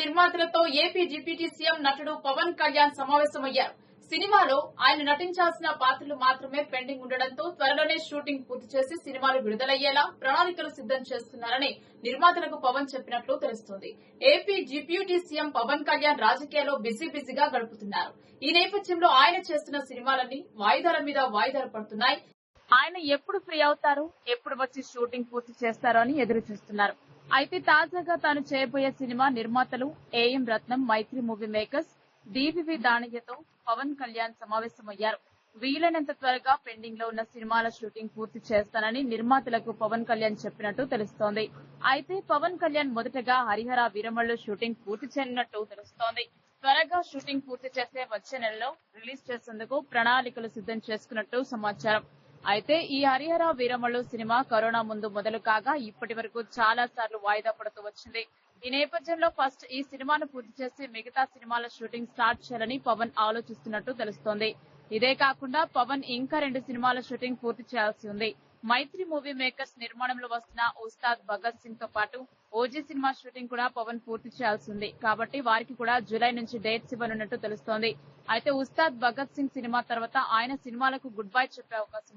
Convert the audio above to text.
నిర్మాతలతో AP deputy CM నటుడు పవన్ కళ్యాణ్ సమావేశమయ్యారు. సినిమాలో ఆయన నటించాల్సిన పాత్రలు మాత్రమే పెండింగ్ ఉండడంతో త్వరలోనే షూటింగ్ పూర్తి చేసి సినిమాలు విడుదలయ్యేలా ప్రణాళికలు సిద్దం చేస్తున్నారని నిర్మాతలకు పవన్ చెప్పినట్లు తెలుస్తోంది. AP deputy CM Pawan Kalyan రాజకీయాల్లో బిజీ బిజీగా గడుపుతున్నారు. ఈ నేపథ్యంలో ఆయన చేస్తున్న సినిమాలన్నీ వాయిదాల మీద వాయిదాలు పడుతున్నాయి. ఆయన ఎప్పుడు ఫ్రీ అవుతారు? ఎప్పుడు వచ్చి షూటింగ్ పూర్తి చేస్తారో అని ఎదురు చూస్తున్నారు అయితే తాజాగా తాను చేయబోయే సినిమా నిర్మాతలు AM Ratnam Mythri Movie Makers DVV దానయ్యతో Pawan Kalyan సమావేశమయ్యారు. వీలైనంత త్వరగా పెండింగ్లో ఉన్న సినిమాల షూటింగ్ పూర్తి చేస్తానని నిర్మాతలకు పవన్ కళ్యాణ్ చెప్పినట్టు తెలుస్తోంది. అయితే పవన్ కళ్యాణ్ మొదటగా హరిహర వీరమల్లు షూటింగ్ పూర్తి చేయనున్నట్టు తెలుస్తోంది. త్వరగా షూటింగ్ పూర్తి చేస్తే వచ్చే నెలలో రిలీజ్ చేసేందుకు ప్రణాళికలు సిద్దం చేసుకున్నట్టు సమాచారం. అయితే ఈ హరిహర వీరమల్లు సినిమా కరోనా ముందు మొదలు కాగా ఇప్పటి వరకు చాలా సార్లు వాయిదా పడుతూ వచ్చింది. ఈ నేపథ్యంలో ఫస్ట్ ఈ సినిమాను పూర్తి చేసి మిగతా సినిమాల షూటింగ్ స్టార్ట్ చేయాలని పవన్ ఆలోచిస్తున్నట్టు తెలుస్తోంది. ఇదే కాకుండా పవన్ ఇంకా రెండు సినిమాల షూటింగ్ పూర్తి చేయాల్సి ఉంది. మైత్రి మూవీ మేకర్స్ నిర్మాణంలో వస్తున్న ఉస్తాద్ భగత్ సింగ్తో పాటు ఓజీ సినిమా షూటింగ్ కూడా పవన్ పూర్తి చేయాల్సి ఉంది. కాబట్టి వారికి కూడా జూలై నుంచి డేట్స్ ఇవ్వనున్నట్టు తెలుస్తోంది. అయితే ఉస్తాద్ భగత్ సింగ్ సినిమా తర్వాత ఆయన సినిమాలకు గుడ్ బై చెప్పే అవకాశం ఉంది